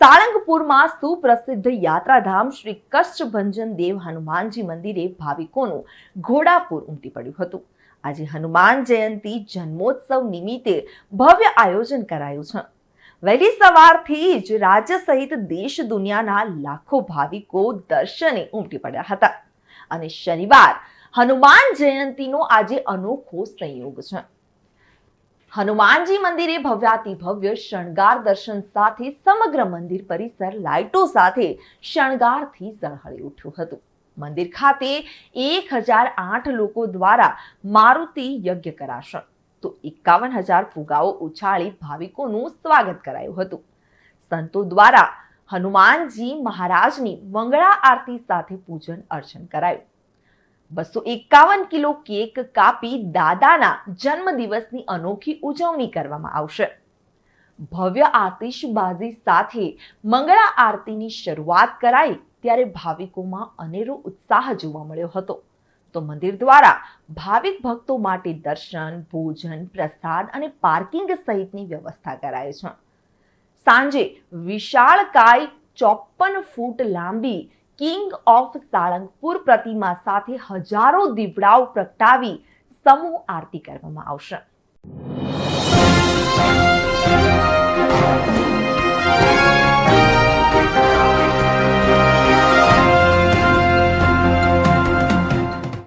સાળંગપુરમાં સુપ્રસિદ્ધ યાત્રાધામ શ્રી કષ્ટભંજન દેવ હનુમાનજી મંદિરે ભાવિકોનું ઘોડાપુર ઉમટી પડ્યું હતું. આજે હનુમાન જયંતી જન્મોત્સવ નિમિત્તે ભવ્ય આયોજન કરાયું છે. વહેલી સવારથી જ રાજ્ય સહિત દેશ દુનિયાના લાખો ભાવિકો દર્શને ઉમટી પડ્યા હતા. અને શનિવાર હનુમાન જયંતીનો આજે અનોખો સંયોગ છે. હનુમાનજી મંદિરે ભવ્યાતિ ભવ્ય શણગાર દર્શન સાથે સમગ્ર મંદિર પરિસર લાઇટો સાથે શણગારથી ઝળહળી ઉઠ્યું હતું. મંદિર ખાતે એક હજાર આઠ લોકો દ્વારા મારુતિ યજ્ઞ કરાશે. તો એકાવન હજાર ફુગાઓ ઉછાળી ભાવિકોનું સ્વાગત કરાયું હતું. સંતો દ્વારા હનુમાનજી મહારાજની મંગળા આરતી સાથે પૂજન અર્ચન કરાયું. બસો એકાવન કિલો કેક કાપી દાદાના જન્મદિવસની અનોખી ઉજવણી કરવામાં આવશે. ભવ્ય આતિશબાજી સાથે મંગળા આરતીની શરૂઆત કરાઈ ત્યારે ભાવિકોમાં અનેરો ઉત્સાહ જોવા મળ્યો હતો. તો મંદિર દ્વારા ભાવિક ભક્તો માટે દર્શન, ભોજન, પ્રસાદ અને પાર્કિંગ સહિતની વ્યવસ્થા કરાય છે. સાંજે વિશાળકાય ચોપન ફૂટ લાંબી કિંગ ઓફ સાળંગપુર પ્રતિમા સાથે હજારો દીવડાઓ પ્રગટાવી સમૂહ આરતી કરવામાં આવશે.